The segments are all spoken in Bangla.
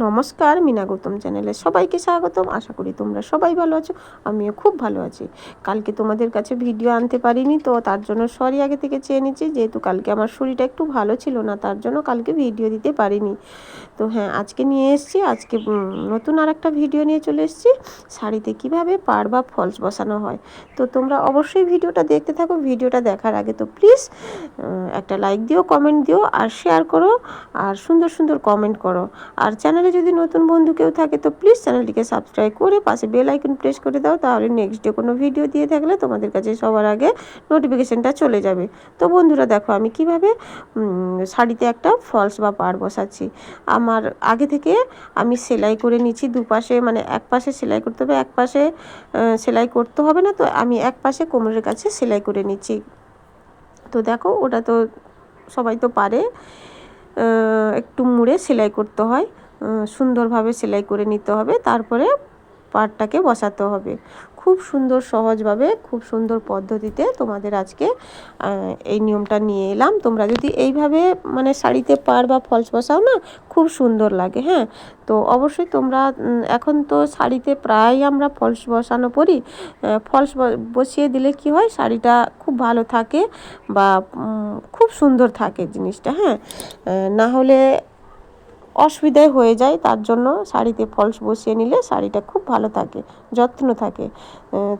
নমস্কার মিনা গৌতম চ্যানেলে সবাইকে স্বাগতম। আশা করি তোমরা সবাই ভালো আছো, আমিও খুব ভালো আছি। কালকে তোমাদের কাছে ভিডিও আনতে পারিনি, তো তার জন্য সরি আগে থেকে চেয়ে নিচ্ছি, যেহেতু কালকে আমার শরীরটা একটু ভালো ছিল না, তার জন্য কালকে ভিডিও দিতে পারিনি। তো হ্যাঁ আজকে নিয়ে এসেছি, আজকে নতুন আর একটা ভিডিও নিয়ে চলে এসেছি, শাড়িতে কীভাবে পার বা ফলস বসানো হয়। তো তোমরা অবশ্যই ভিডিওটা দেখতে থাকো, ভিডিওটা দেখার আগে তো প্লিজ একটা লাইক দিও কমেন্ট দিও, আর শেয়ার করো, আর সুন্দর সুন্দর কমেন্ট করো। আর চ্যানেলে যদি নতুন বন্ধু কেউ থাকে, তো প্লিজ চ্যানেলটিকে সাবস্ক্রাইব করে পাশে বেল আইকন প্রেস করে দাও, তাহলে নেক্সট ডে কোনো ভিডিও দিয়ে থাকলে তোমাদের কাছে সবার আগে নোটিফিকেশানটা চলে যাবে। তো বন্ধুরা দেখো, আমি কীভাবে শাড়িতে একটা ফলস বা পাড় বসাচ্ছি। আমার আগে থেকে আমি সেলাই করে নিচ্ছি দুপাশে মানে এক পাশে সেলাই করতে হবে, এক পাশে সেলাই করতে হবে না, তো আমি এক পাশে কোমরের কাছে সেলাই করে নিচ্ছি। তো দেখো, ওটা তো সবাই তো পারে একটু মুড়ে সেলাই করতে হয়। সুন্দরভাবে সেলাই করে নিতে হবে। তারপরে পাটটাকে বসাতে হবে। খুব সুন্দর সহজভাবে, খুব সুন্দর পদ্ধতিতে তোমাদের আজকে এই নিয়মটা নিয়ে এলাম। তোমরা যদি এইভাবে মানে শাড়িতে পার বা ফলস বসাও না, খুব সুন্দর লাগে হ্যাঁ? তো অবশ্যই তোমরা এখন তো শাড়িতে প্রায় আমরা ফলস বসানো পরি। ফলস বসিয়ে দিলে কি হয়, শাড়িটা খুব ভালো থাকে বা খুব সুন্দর থাকে জিনিসটা হ্যাঁ? না হলে অসুবিধায় হয়ে যায় তার জন্য শাড়িতে ফলস বসিয়ে নিলে শাড়িটা খুব ভালো থাকে। যত্ন থাকে।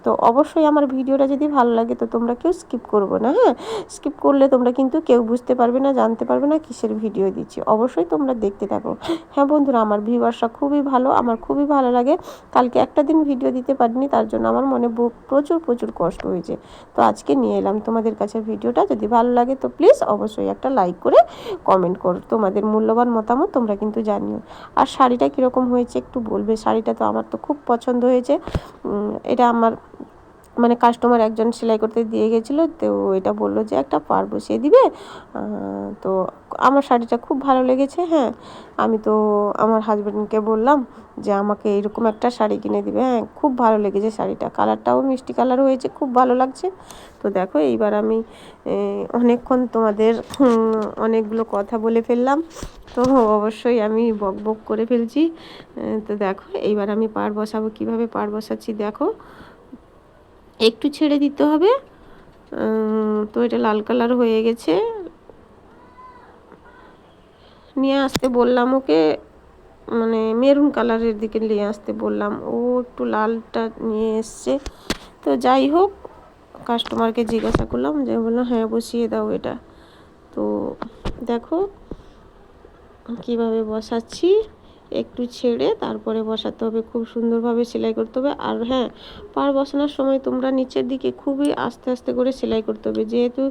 তো অবশ্যই আমার ভিডিওটা যদি ভালো লাগে তো তোমরা কেউ স্কিপ করব না হ্যাঁ? স্কিপ করলে তোমরা কিন্তু কেউ বুঝতে পারবে না, জানতে পারবে না কিসের ভিডিও দিচ্ছি। অবশ্যই তোমরা দেখতে থাকো। হ্যাঁ বন্ধুরা, আমার ভিউয়ার্সরা খুবই ভালো, আমার খুবই ভালো লাগে। কালকে একটা দিন ভিডিও দিতে পারিনি, তার জন্য আমার মনে প্রচুর প্রচুর কষ্ট হয়েছে। তো আজকে নিয়ে এলাম তোমাদের কাছে ভিডিওটা, যদি ভালো লাগে তো প্লিজ অবশ্যই একটা লাইক করে কমেন্ট করো। তোমাদের মূল্যবান মতামত তোমরা কিন্তু জানিও। আর শাড়িটা কীরকম হয়েছে একটু বলবে? শাড়িটা তো আমার তো খুব পছন্দ হয়েছে। এটা আমার মানে কাস্টমার একজন সেলাই করতে দিয়ে গেছিল, তো এটা বলল যে একটা পার বসিয়ে দিবে। তো আমার শাড়িটা খুব ভালো লেগেছে হ্যাঁ। আমি তো আমার হাজব্যান্ডকে বললাম যে আমাকে এরকম একটা শাড়ি কিনে দিবে হ্যাঁ খুব ভালো লেগেছে শাড়িটা। কালারটাও মিষ্টি কালার হয়েছে, খুব ভালো লাগছে। তো দেখো, এইবার আমি অনেকক্ষণ তোমাদের অনেকগুলো কথা বলে ফেললাম। তো অবশ্যই আমি বক বক করে ফেলছি। তো দেখো, এইবার আমি পার বসাবো, কীভাবে পার বসাচ্ছি দেখো। একটু ছেড়ে দিতে হবে। তো এটা লাল কালার হয়ে গেছে। নিয়ে আসতে বললাম ওকে মানে মেরুন কালারের দিকে নিয়ে আসতে বললাম। ও একটু লালটা নিয়ে এসছে। তো যাই হোক কাস্টমারকে জিজ্ঞাসা করলাম যে বললাম হ্যাঁ বসিয়ে দাও এটা। তো দেখো, কীভাবে বসাচ্ছি। একটু ছেড়ে তারপরে বসাতে হবে। খুব সুন্দরভাবে সেলাই করতে হবে। আর হ্যাঁ পার বসানোর সময় তোমরা নিচের দিকে খুবই আস্তে আস্তে করে সেলাই করতে হবে। যেহেতু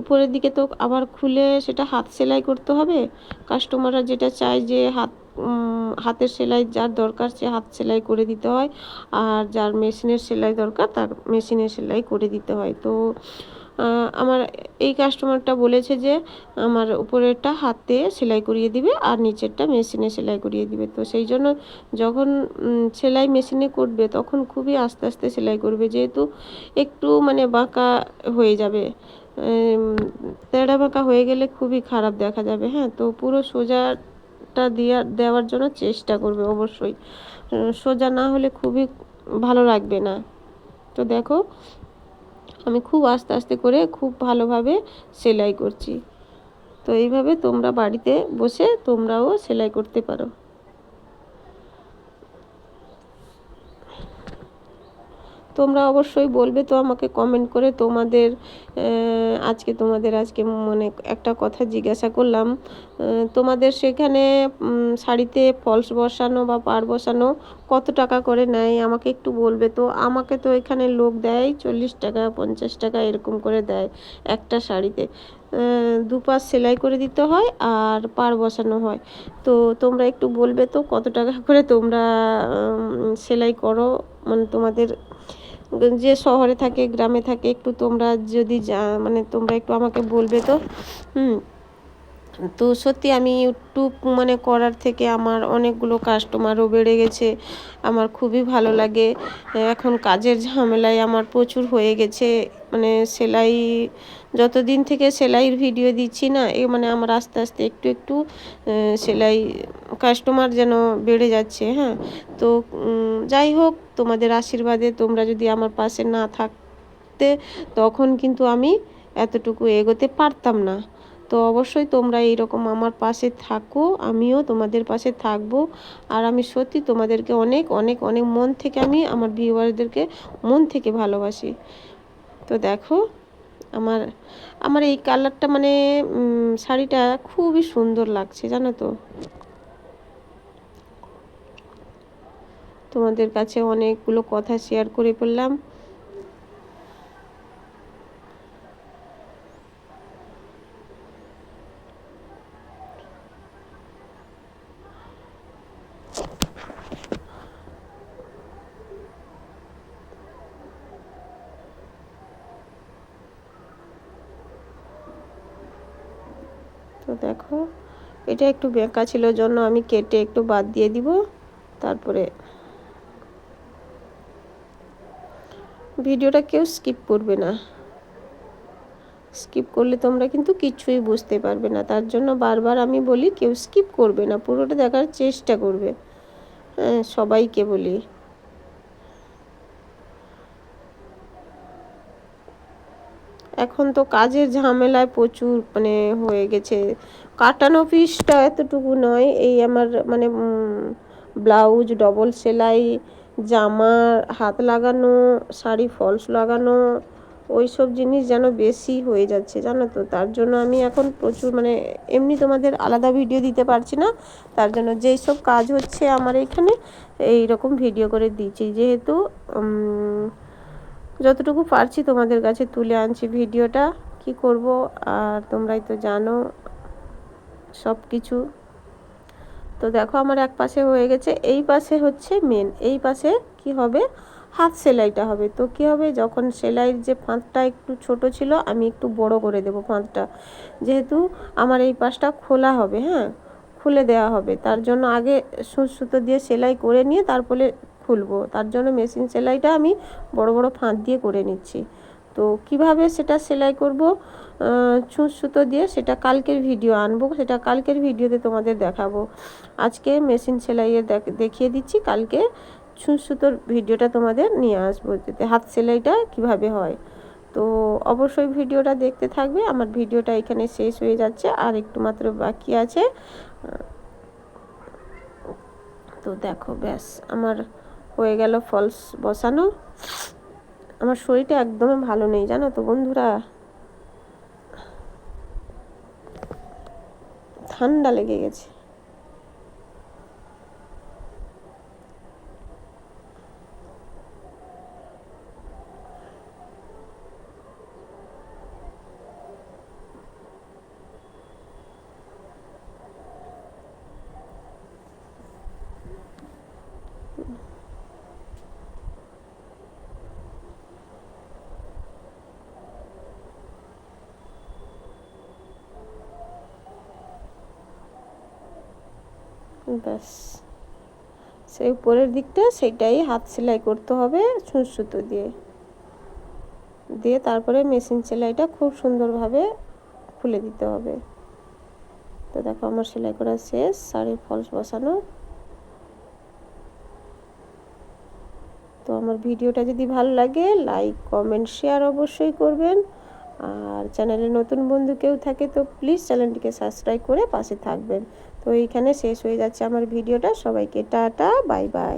উপরের দিকে তো আবার খুলে সেটা হাত সেলাই করতে হবে। কাস্টমাররা যেটা চায় যে হাত হাতের সেলাই যার দরকার সে হাত সেলাই করে দিতে হয়। আর যার মেশিনের সেলাই দরকার তার মেশিনের সেলাই করে দিতে হয়। তো আমার এই কাস্টমারটা বলেছে যে, আমার উপরেরটা হাতে সেলাই করিয়ে দিবে আর নিচেরটা মেশিনে সেলাই করিয়ে দিবে। তো সেই জন্য যখন সেলাই মেশিনে করবে, তখন খুবই আস্তে আস্তে সেলাই করবে। যেহেতু একটু মানে বাঁকা হয়ে যাবে তেড়া বাঁকা হয়ে গেলে খুবই খারাপ দেখা যাবে। হ্যাঁ তো পুরো সোজাটা দেওয়া দেওয়ার জন্য চেষ্টা করবে অবশ্যই। সোজা না হলে খুবই ভালো লাগবে না। তো দেখো আমি খুব আস্তে আস্তে করে খুব ভালোভাবে সেলাই করছি। তো এইভাবে তোমরা বাড়িতে বসে তোমরাও সেলাই করতে পারো। তোমরা অবশ্যই বলবে তো আমাকে কমেন্ট করে তোমাদের আজকে তোমাদের, আজকে মনে একটা কথা জিজ্ঞাসা করলাম। তোমাদের সেখানে শাড়িতে ফলস বসানো বা পাড় বসানো কত টাকা করে নেয়? আমাকে একটু বলবে তো। আমাকে তো এখানে লোক দেয় চল্লিশ টাকা, পঞ্চাশ টাকা এরকম করে দেয় একটা শাড়িতে। দুপাশ সেলাই করে দিতে হয় আর পাড় বসানো হয়। তো তোমরা একটু বলবে তো কত টাকা করে তোমরা সেলাই করো? মানে তোমাদের যে শহরে থাকে, গ্রামে থাকে, একটু তোমরা যদি মানে তোমরা একটু আমাকে বলবে তো? হুম। তো সত্যি আমি ইউটিউব মানে করার থেকে আমার অনেকগুলো কাস্টমারও বেড়ে গেছে। আমার খুবই ভালো লাগে। এখন কাজের ঝামেলায় আমার প্রচুর হয়ে গেছে। মানে সেলাই, যতদিন থেকে সেলাইয়ের ভিডিও দিচ্ছি না, এ মানে আমার আস্তে আস্তে একটু একটু সেলাই কাস্টমার যেন বেড়ে যাচ্ছে হ্যাঁ? তো যাই হোক, তোমাদের আশীর্বাদে তোমরা যদি আমার পাশে না থাকতে, তখন কিন্তু আমি এতটুকু এগোতে পারতাম না। তো অবশ্যই তোমরা এইরকম আমার পাশে থাকো, আমিও তোমাদের পাশে থাকব। আর আমি সত্যি তোমাদেরকে অনেক অনেক অনেক মন থেকে আমি, আমার ভিউয়ারদেরকে মন থেকে ভালোবাসি। তো দেখো, আমার আমার এই কালারটা মানে শাড়িটা খুবই সুন্দর লাগছে, জানো তো। তোমাদের কাছে অনেকগুলো কথা শেয়ার করে ফেললাম। তো দেখো, এটা একটু বেঁকা ছিল জন্য আমি কেটে একটু বাদ দিয়ে দিব, তারপরে ভিডিওটা কেউ স্কিপ করবে না। স্কিপ করলে তোমরা কিন্তু কিছুই বুঝতে পারবে না, তার জন্য বারবার আমি বলি কেউ স্কিপ করবে না, পুরোটা দেখার চেষ্টা করবে। হ্যাঁ সবাইকে বলি। এখন তো কাজের ঝামেলায় প্রচুর মানে হয়ে গেছে। কাটানো পিসটা এতটুকু নয়, এই আমার মানে ব্লাউজ, ডবল সেলাই, জামা, হাত লাগানো, শাড়ি, ফলস লাগানো ওই সব জিনিস যেন বেশি হয়ে যাচ্ছে, জানো তো? তার জন্য আমি এখন প্রচুর মানে এমনি তোমাদের আলাদা ভিডিও দিতে পারছি না। তার জন্য যেই সব কাজ হচ্ছে আমার এখানে এই রকম ভিডিও করে দিচ্ছি। যেহেতু যতটুকু পারছি তোমাদের কাছে তুলে আনছি ভিডিওটা। কি করব? আর তোমরাই তো জানো সব কিছু তো দেখো, আমার এক পাশে হয়ে গেছে, এই পাশে হচ্ছে মেন এই পাশে কি হবে? হাত সেলাইটা হবে। তো কী হবে? যখন সেলাইয়ের যে ফাঁদটা একটু ছোট ছিল, আমি একটু বড় করে দেব ফাঁদটা। যেহেতু আমার এই পাশটা খোলা হবে হ্যাঁ? খুলে দেওয়া হবে। তার জন্য আগে সুচ সুতো দিয়ে সেলাই করে নিয়ে তারপরে খুলবো। তার জন্য মেশিন সেলাইটা আমি বড় বড় ফাঁদ দিয়ে করে নিচ্ছি। তো কীভাবে সেটা সেলাই করব? ছুঁচ সুতো দিয়ে সেটা কালকের ভিডিও আনব, সেটা কালকের ভিডিওতে তোমাদের দেখাবো। আজকে মেশিন সেলাইয়ের দেখিয়ে দিচ্ছি, কালকে ছুঁচ সুতোর ভিডিওটা তোমাদের নিয়ে আসব, যাতে হাত সেলাইটা কীভাবে হয়। তো অবশ্যই ভিডিওটা দেখতে থাকবে, আমার ভিডিওটা এখানে শেষ হয়ে যাচ্ছে, আর একটু মাত্র বাকি আছে। তো দেখো, ব্যাস, আমার হয়ে গেল ফলস বসানো। আমার শরীরটা একদমই ভালো নেই, জানো তো বন্ধুরা। ঠান্ডা লেগে গেছে। ব্যাস। সেই উপরের দিকটা সেটাই হাত সেলাই করতে হবে ছুঁচ সুতো দিয়ে। দিয়ে তারপরে মেশিন সেলাইটা খুব সুন্দরভাবে খুলে দিতে হবে। তো দেখো আমার সেলাই করা শেষ, শাড়ির ফলস বসানো। তো আমার ভিডিওটা যদি ভালো লাগে, লাইক, কমেন্ট, শেয়ার অবশ্যই করবেন। আর চ্যানেলে নতুন বন্ধু কেউ থাকে তো প্লিজ চ্যানেলটিকে সাবস্ক্রাইব করে পাশে থাকবেন। তো এইখানে শেষ হয়ে যাচ্ছে আমার ভিডিওটা। সবাইকে টাটা বাই বাই।